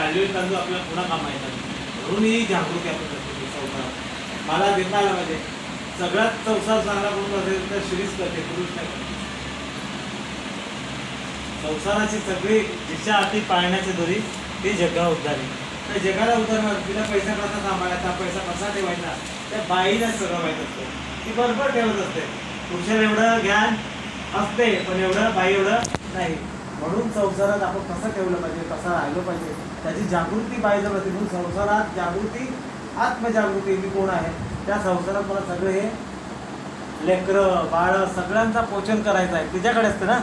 काढलेले तांदूळ आपल्याला पुन्हा कामा येतात. म्हणून ही जागृती आपण करतो मला देता आला पाहिजे. सगळ्यात संसार चांगला करून असेल तर श्रीच करते पुरुष नाही करते. संसाराची सगळी दिशा अति पाळण्याची दोरी ती जगा उद्धारी तर जगाला उद्धारणार तिला पैसा कसा सांभाळायचा पैसा कसा ठेवायचा त्या बाईला सगळं माहीत असतं. ती बरोबर ठेवत असते. पुरुषाला एवढं ज्ञान असते पण एवढं बाई एवढं नाही. म्हणून संसारात आपण कसं ठेवलं पाहिजे कसं राहिलं पाहिजे त्याची जागृती पाहिजे पाहिजे म्हणून संसारात जागृती आत्मजागृती मी कोण आहे? त्या संसारात मला सगळे हे लेकरं बाळ सगळ्यांचा पोषण करायचं आहे. तिच्याकडे असतं ना?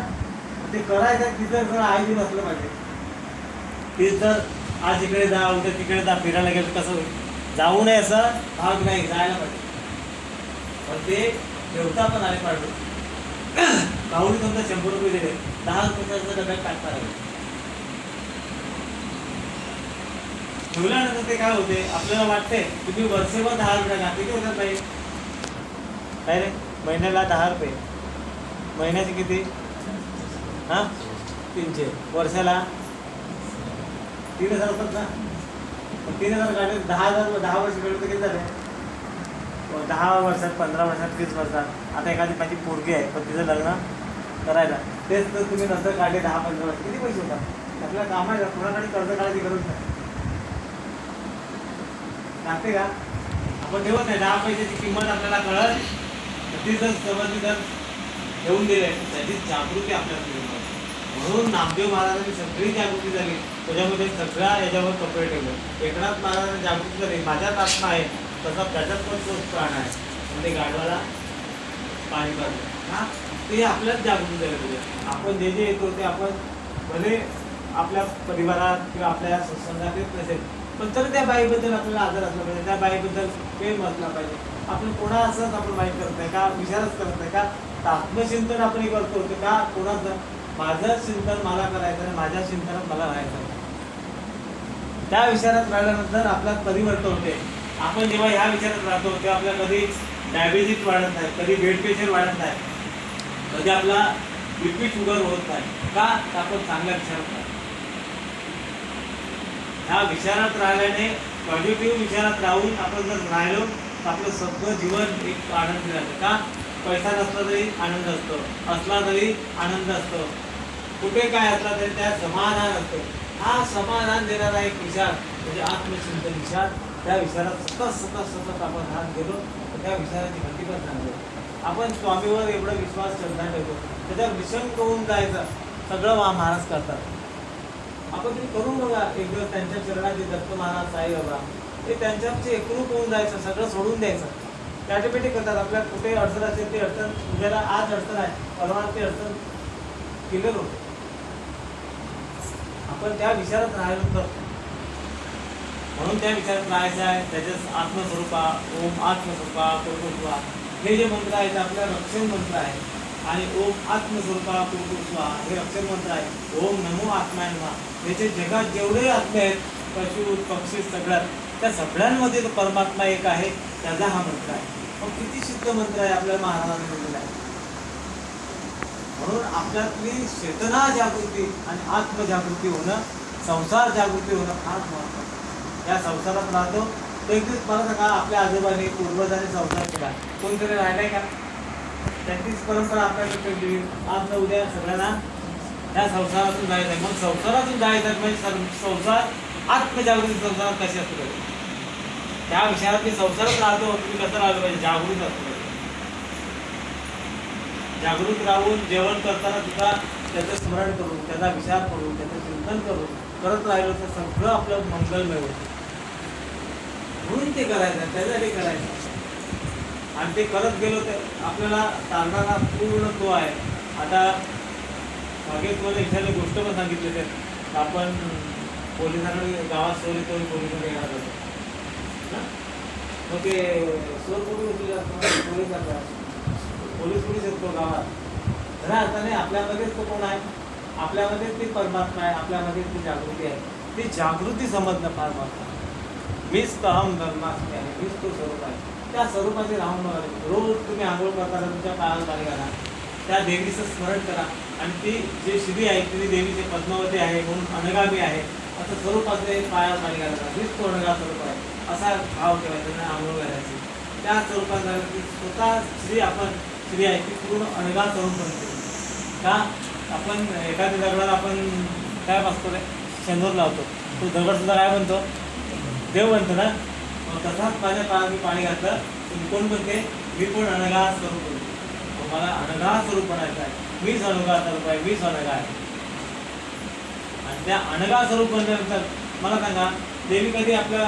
ते करायचं आहे तिथं सगळं आईने नसलं पाहिजे. ती तर आज इकडे जा उद्या तिकडे जा फिरायला गेलं कसं होईल? जाऊ नये असं भाग नाही जायला पाहिजे. पण ते ठेवता पण आले पाहिजे. कावडी समजा शंभर रुपये दिले. दहा रुपयाचा डब्यात टाकता आहे ठेवल्यानंतर ते काय होते? आपल्याला वाटते तुम्ही वर्षभर दहा रुपये टाका. किती होतात बाई? काय रे? महिन्याला दहा रुपये. महिन्याचे किती? हां? तीनशे. वर्षाला तीन हजार होतात ना? तीन हजार काढले दहा हजार दहा वर्ष काढले तर किती झाले? दहा वर्षात पंधरा वर्षात वीस वर्षात. आता एखादी माझी पोरगी आहे पण तिचं लग्न करायला. तेच तर तुम्ही नंतर काढले दहा पंधरा वर्ष. किती पैसे होतात? आपल्या कामाला कुणाकडे कर्ज काढायची गरज नाही. सांगते का? आपण ठेवत नाही. दहा पैशाची किंमत आपल्याला कळत तर ती जर समजली तर ठेवून दिले त्याची जागृती आपल्याला म्हणून नामदेव महाराजांनी सगळी जागृती झाली. त्याच्यामध्ये सगळ्या याच्यावर कपडे ठेवले. एकनाथ महाराजांनी जागृती झाली माझ्यात आत्मा आहे. तसा त्याच्यात पण तोच प्राण आहे. म्हणजे गाढवाला पाणी पाहिजे हा? ते आपल्याच जागृती झालं पाहिजे. आपण जे जे येतो ते आपण भले आपल्या परिवारात किंवा आपल्या सत्संगात येत नसेल पण तर त्या बाईबद्दल आपल्याला आदर असला पाहिजे. त्या बाईबद्दल प्रेम असला पाहिजे. आपण कोणा असंच आपण माहीत करत नाही का? विचारच करत नाही का? आत्मचिंतन आपण हे करतो ते का? कोणाचं? माझं चिंतन मला करायचं आणि माझ्या चिंतनात मला राहायचं. त्या विचारात राहिल्यानंतर आपल्यात परिवर्तन होते. आपण जेव्हा ह्या विचारात राहतो तेव्हा आपल्या कधी डायबिटीज वाढत नाही कधी ब्लड प्रेशर वाढत नाही कधी आपला बीपी शुगर होत नाही. का? आपण चांगल्या विचारात राहतो ह्या विचारात राहिल्याने पॉझिटिव्ह विचारात राहून आपण जर राहिलो तर आपलं सगळं जीवन एक आनंदी राहतं का? पैसा नसला तरी आनंद असतो असला तरी आनंद असतो. कुठे काय असला तरी त्यात समाधान असतो. हा समाधान देणारा एक विचार म्हणजे आत्मचिंतन विचार त्या विचारात सतत सतत सतत आपण राहत गेलो. तर त्या विचाराची गती पण चांगली आपण स्वामीवर एवढा विश्वास श्रद्धा ठेवतो. त्याच्यावर विषंक होऊन जायचं. सगळं वा महाराज करतात. आपण ते करून बघा. एक दिवस त्यांच्या चरणात जे दत्त महाराज साई बाबा ते त्यांच्याशी एकरूप होऊन जायचं. सगळं सोडून द्यायचं. त्याच्यापेटी करतात. आपल्या कुठे अडचण असेल ती अडचण उद्याला आज अडचण आहे परवा ती अडचण क्लिअर होते. आपण त्या विचारात राहिलो तर म्हणून त्या विचारात राहायचं आहे. त्याच्याच आत्मस्वरूपा ओम आत्मस्वरूपा कुरकुस्वा हे जे मंत्र आहेत ते आपल्या रक्षण मंत्र आहे. आणि ओम आत्मस्वरूपा कुरकुस्वा हे रक्षण मंत्र आहे. ओम नमो आत्म्यांना याचे जगात जेवढे आत्मे आहेत पशु पक्षी सगळ्यात त्या सगळ्यांमध्ये तो परमात्मा एक आहे त्याचा हा मंत्र आहे. मग किती शुद्ध मंत्र आहे आपल्या महाराजांनी दिलेला आहे? म्हणून आपल्यातली चेतना जागृती आणि आत्मजागृती होणं संसार जागृती होणं फार महत्त्वाचं या संसारात राहतो. तो एक दिवस मला सांगा आपल्या आजोबांनी पूर्वजांनी संसार केला. कोणतरी राहिलाय का? त्यांचीच परंपरा आपल्याकडे ठेवली आज उद्या सगळ्यांना या संसारातून जायचं आहे मग संसारातून जायचं आहे म्हणजे संसार आत्मजागृती संसार कशी असू पाहिजे त्या विषयात मी संसारात राहतो. तुम्ही कसं राहिलं पाहिजे म्हणजे जागृत असतो. जागृत राहून जेवण करताना सुद्धा त्याचं स्मरण करून त्याचा विचार करून त्याचं चिंतन करून करत राहिलो तर सगळं आपलं मंगलमय होतं म्हणून ते करायचं त्यासाठी करायचं. आणि ते करत गेलो तर आपल्याला चालणारा पूर्ण तो आहे. आता मागे तुम्हाला एखादी गोष्ट पण सांगितली तर आपण पोलिसांकडे गावात चोरी करून पोलिसांना येणार होतो मग ते चोर कोणी होती असतात पोलीस पोलीस कुठे शकतो गावात? खऱ्या अर्थाने आपल्यामध्येच तो कोण आहे? आपल्यामध्येच ती परमात्मा आहे आपल्यामध्येच ती जागृती आहे. ती जागृती समजणं फार महत्वाचं मीच तर अहम ब्रह्मास्मी आहे मीच तो स्वरूप आहे. त्या स्वरूपाचे राहून बघा रोज तुम्ही आंघोळ करताना तुमच्या पायाला पाणी घाला त्या देवीचं स्मरण करा. आणि ती जे श्री आहे ती देवीचे पद्मावती आहे म्हणून अनगामी आहे. असं स्वरूप असले पायाला पाणी घालायचा मीच तो अनगा स्वरूप आहे. असा भाव ठेवायचा आंघोळ घालायची त्या स्वरूपात झालं की स्वतः श्री आपण श्री आहे ती पूर्ण अनगा स्वरूप बनते. का? आपण एखाद्या दगडाला आपण काय बसतो रे? शेंदूर लावतो. तो दगडसुद्धा काय बनतो? देव बनतो ना मग तसाच माझ्या पायात मी पाणी घातलं तर कोण बनते मी पण अनगा स्वरूप मला अनगा स्वरूप बनायचं आहे. मीच अनगा स्वरूप आहे मीच अनगा आहे आणि त्या अनगा स्वरूप बनल्यानंतर मला सांगा देवी कधी आपल्या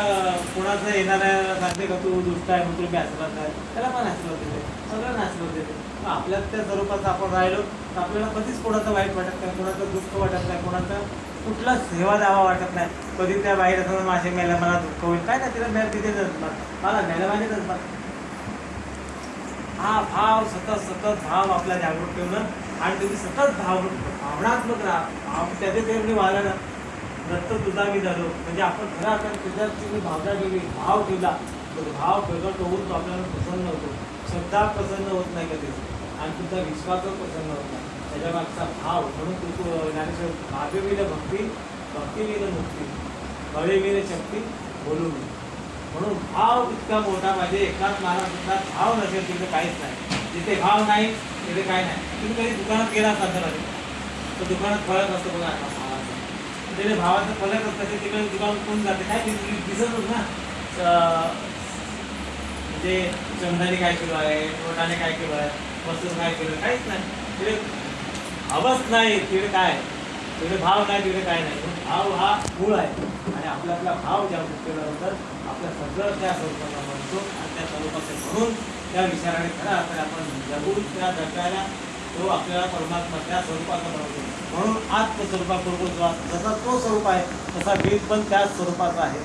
कोणाचं येणाऱ्या सांगते का तू दुष्ट आहे म्हणून तुम्ही आशीर्वाद आहे त्याला पण आशीर्वाद देते. सगळ्यांना आशीर्वाद देते. मग आपल्या त्या स्वरूपात आपण राहिलो तर आपल्याला कधीच कोणाचं वाईट वाटत नाही कोणाचं दुःख वाटत नाही कोणाचं कुठला सेवा द्यावा वाटत नाही. कधी त्या बाहेर असं माझे मेला मला दुःख होईल. काय नाही तिला मेळ तिथेच असणार. मला मेलवानीच असणार. हा भाव सतत सतत भाव आपला जागृत ठेवणं आणि तुम्ही सतत भाव भावनात्मक राहा. भाव त्याचे ते म्हणजे दत्त दुधावी झालो. म्हणजे आपण खऱ्या आपण त्याच्यात भावना ठेवली भाव ठेवला तर भाव प्रगट होऊन तो आपल्याला प्रसन्न होतो. श्रद्धा प्रसन्न होत नाही कधीच. आणि तुमचा विश्वासच प्रसन्न होत नाही. त्याच्या मागचा भाव म्हणून तू ज्ञानेश्वर भाव्यविल भक्ती भक्तिविल मुक्ती बळेविल शक्ती बोलू नये म्हणून भाव इतका मोठा पाहिजे. एकाच महाराष्ट्रात भाव नसेल तिथे काहीच नाही. जिथे भाव नाही तिथे काय नाही. तुम्ही कधी दुकानात गेला असाल तर तर दुकानात फळत असतो बघा. त्याने भावाचं फलक असतं ते तिकडे दुकान कोण जाते? काय दिसतच ना? म्हणजे चंदाने काय केलं आहे? टोटाने काय केलं आहे? वस्तू काय केलं काहीच नाही. तिथे हवंच नाही. तिकडे काय? तिकडे भाव नाही तिकडे काय नाही. भाव हा मूळ आहे. आणि आपला आपला भाव ज्या केल्यानंतर आपल्या सगळं त्या स्वरूपाला म्हणतो आणि त्या स्वरूपाचे म्हणून त्या विचाराने खरा तर आपण जगून त्या जगायला तो आपल्याला परमात्मा त्या स्वरूपाचा बनवतो म्हणून आज तो स्वरूपाबरोबर जसा तो स्वरूप आहे तसा बीज पण त्याच स्वरूपाचा आहे.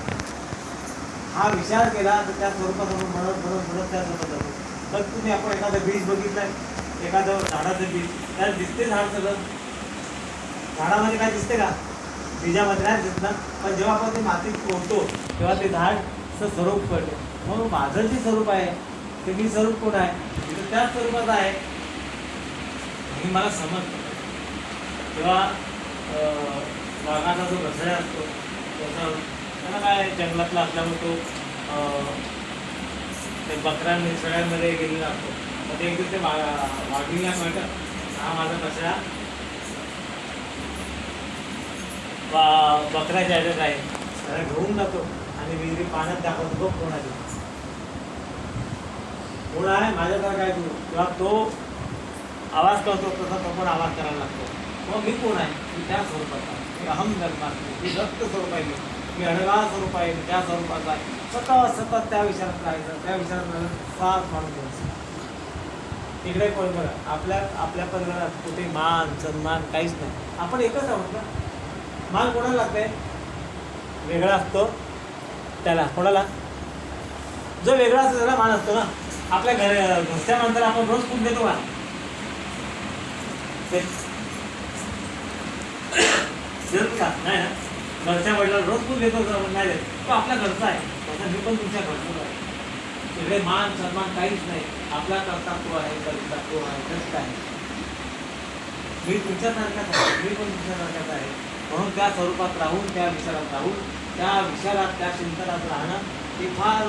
हा विचार केला तर त्या स्वरूपासमोर म्हणत म्हणत म्हणत त्या स्वरूपात जातो. तर तुम्ही आपण एखादं बीज बघितलंय एखादं झाडाचं बीज त्यात दिसते झाड सगळं. झाडामध्ये काय दिसते का? बीजामध्ये नाही दिसत ना. पण जेव्हा आपण ते मातीत कोणतो तेव्हा ते झाड असं स्वरूप पडते. म्हणून माझं जे स्वरूप आहे ते मी स्वरूप कोण आहे? तिथं त्याच स्वरूपाचं आहे. हे मला समजलं. तेव्हा वाघाचा जो घसड्या असतो त्याचा त्याला काय जंगलातला असल्यामुळे तो ते बकऱ्यांनी सगळ्यांमध्ये गेलेला असतो. मग ते एकदा ते वा वाघिणीला कळतं हा माझा कचरा बा बकऱ्याच्या ह्याच्यात आहे. त्याला घेऊन जातो आणि विहिरी पाण्यात दाखवतो बघ कोणाची कोण आहे? माझ्याकडे आहे तू? तेव्हा तो आवाज करतो तसा तो पण आवाज करायला लागतो. मग मी कोण आहे? मी त्या स्वरूपाचा मी अहम धर्मात्मा मी रक्त स्वरूप आहे. मी मी अडगा स्वरूप आहे. मी त्या स्वरूपाचा आहे. सतत सतत त्या विचारात राहायचं. त्या विचारात राहायचं फार माणूस घ्यायचं इकडे कोण बघा आपल्या आपल्या परिवारात कुठे मान सन्मान काहीच नाही. आपण एकच आहोत ना? मान कोणाला लागते वेगळा असतो त्याला. कोणाला? जो वेगळा असतो त्याला मान असतो ना? आपल्या घर घरच्या माणसाला आपण रोज खूप देतो का? ते- का नाही ना घरच्या वडिलांना रोज तू घेतो का? नाही देत तो आपला घरचा आहे त्याचा मी पण तुमच्या घरचं आहे सगळे मान सन्मान काहीच नाही आपला करता तो आहे करता तो आहे कष्ट आहे मी तुमच्यासारखाच आहे मी पण तुमच्यासारखाच आहे म्हणून त्या स्वरूपात राहून त्या विचारात राहून त्या विचारात त्या चिंतनात राहणं हे फार